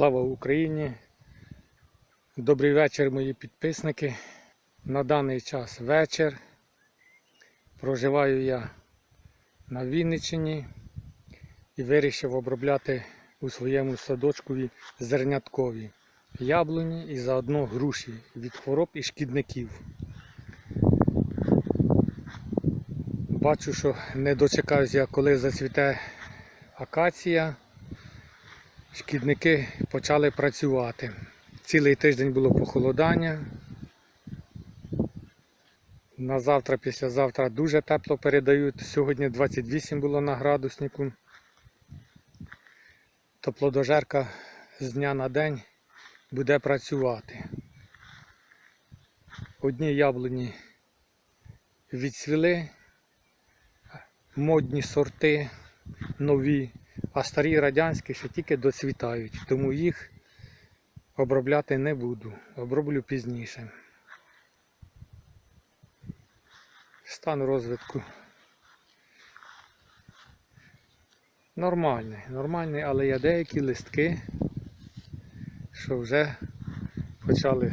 Слава Україні! Добрий вечір, мої підписники. На даний час вечір. Проживаю я на Вінниччині і вирішив обробляти у своєму садочкові зерняткові яблуні і заодно груші від хвороб і шкідників. Бачу, що не дочекаюся, коли зацвіте акація. Шкідники почали працювати. Цілий тиждень було похолодання. На завтра, післязавтра дуже тепло передають. Сьогодні 28 було на градуснику. То плодожерка з дня на день буде працювати. Одні яблуні відцвіли, модні сорти, нові, а старі радянські ще тільки доцвітають, тому їх обробляти не буду. Оброблю пізніше. Стан розвитку нормальний, нормальний, але є деякі листки, що вже почали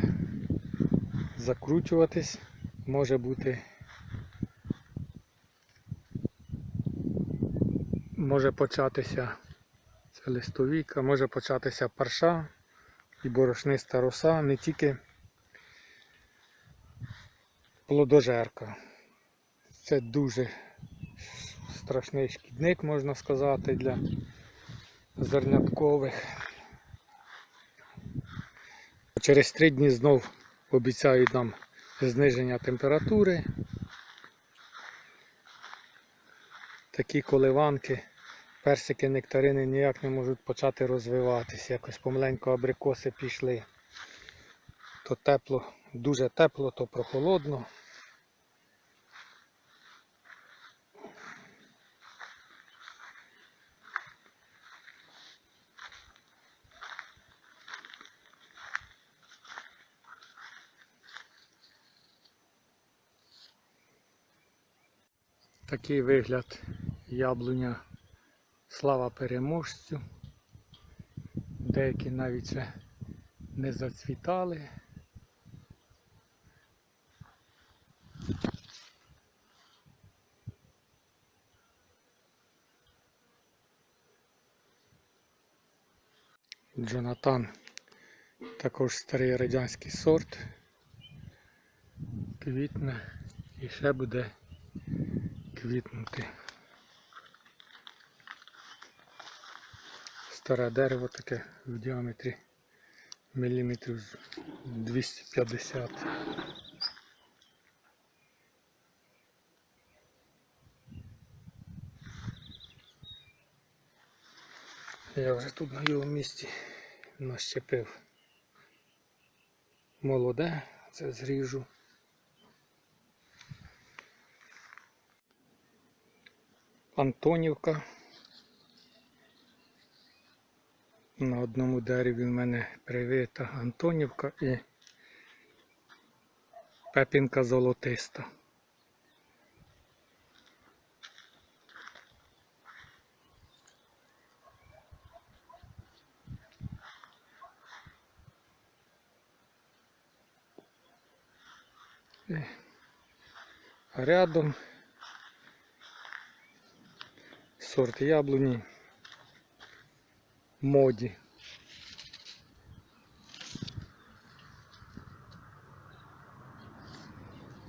закручуватись, може бути. Може початися це листовіка, може початися парша і борошниста роса, не тільки плодожерка. Це дуже страшний шкідник, можна сказати, для зерняткових. Через три дні знов обіцяють нам зниження температури. Такі коливанки, персики, нектарини ніяк не можуть почати розвиватися. Якось помаленько абрикоси пішли. То тепло, дуже тепло, то прохолодно. Такий вигляд яблуня слава переможцю. Деякі навіть ще не зацвітали. Джонатан також старий радянський сорт. Квітне і ще буде квітнути. Старе дерево таке в діаметрі міліметрів 250. Я вже тут на його місці нащепив молоде, це зріжу. Антонівка. На одному дереві в мене привита Антонівка і пепінка золотиста. І Рядом сорт яблуні моді.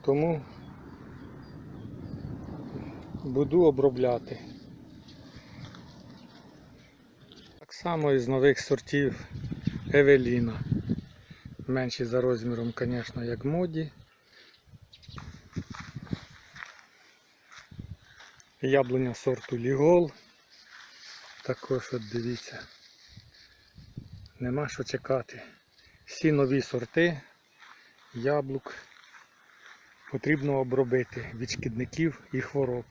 Тому буду обробляти. Так само із нових сортів Евеліна. Менші за розміром, звісно, як моді. Яблуня сорту Лігол. Також от дивіться. Нема що чекати. Всі нові сорти яблук потрібно обробити від шкідників і хвороб.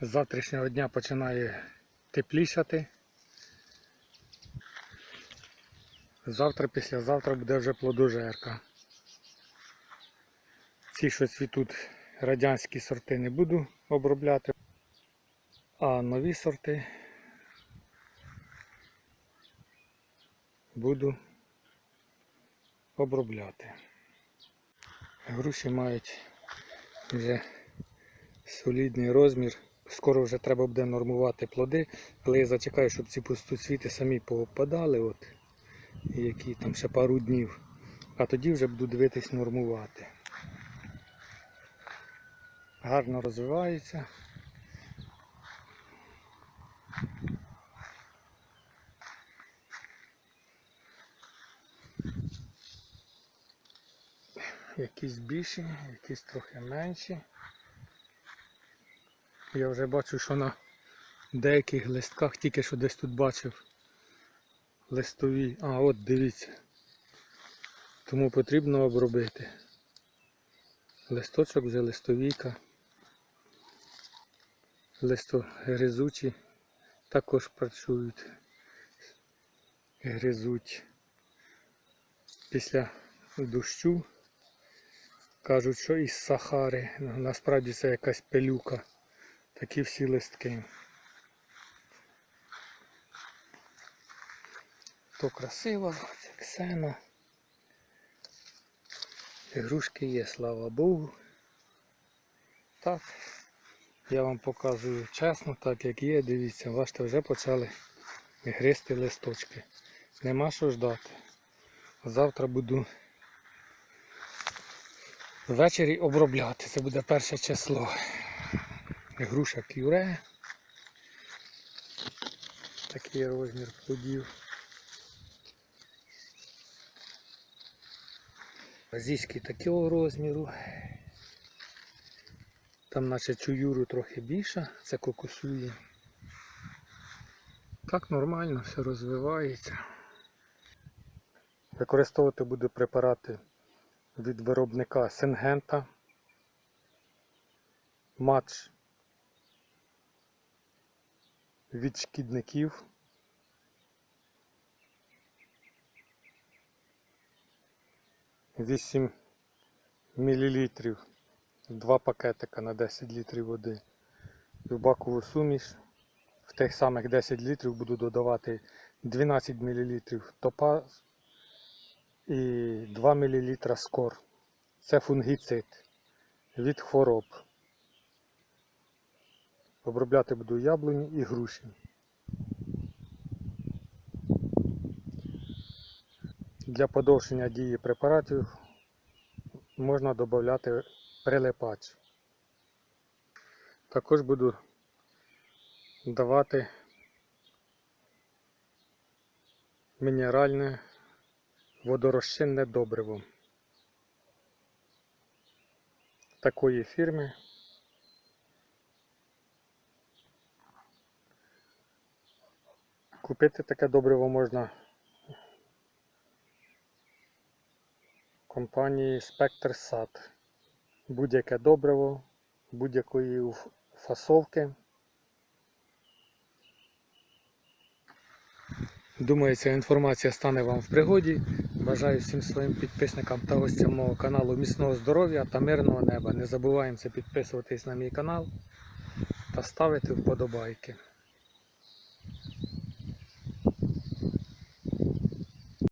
З завтрашнього дня починає теплішати. Завтра, післязавтра буде вже плодожерка. Ці, що цвітуть радянські сорти, не буду обробляти. А нові сорти буду обробляти. Груші мають вже солідний розмір. Скоро вже треба буде нормувати плоди, але я зачекаю, щоб ці пустоцвіти самі поопадали, от, які там ще пару днів. А тоді вже буду дивитись нормувати. Гарно розвиваються. Якісь більші, якісь трохи менші. Я вже бачу, що на деяких листках, тільки що десь тут бачив листові. А, от дивіться. Тому потрібно обробити. Листочок вже листовійка. Листогризучі також працюють. Гризуть після дощу. Кажуть, що із Сахари. Насправді це якась пилюка. Такі всі листки. То красиво, це ксена. Ігрушки є, слава Богу. Так, я вам показую чесно, так як є, дивіться, бачите, вже почали гризти листочки. Нема що ждати. Завтра буду ввечері обробляти. Це буде перше число. Груша кюре. Такий розмір плодів. Азійський такого розміру. Там наче чуюру трохи більше, це кокосує. Так нормально все розвивається. Використовувати буду препарати від виробника Сингента. Матч від шкідників. Вісім мілілітрів, два пакетика на 10 літрів води. І в бакову суміш в тих самих 10 літрів буду додавати 12 мл топаз і 2 мл скор. Це фунгіцид від хвороб. Обробляти буду яблуні і груші. Для подовження дії препаратів можна додати прилипач. Також буду давати мінеральне водорозчинне добриво такої фірми. Купити таке добриво можна компанії Sat. Будь-яке добриво, будь-якої фасовки. Думаю, ця інформація стане вам в пригоді. Бажаю всім своїм підписникам та гостям мого каналу міцного здоров'я та мирного неба. Не забуваємося підписуватись на мій канал та ставити вподобайки.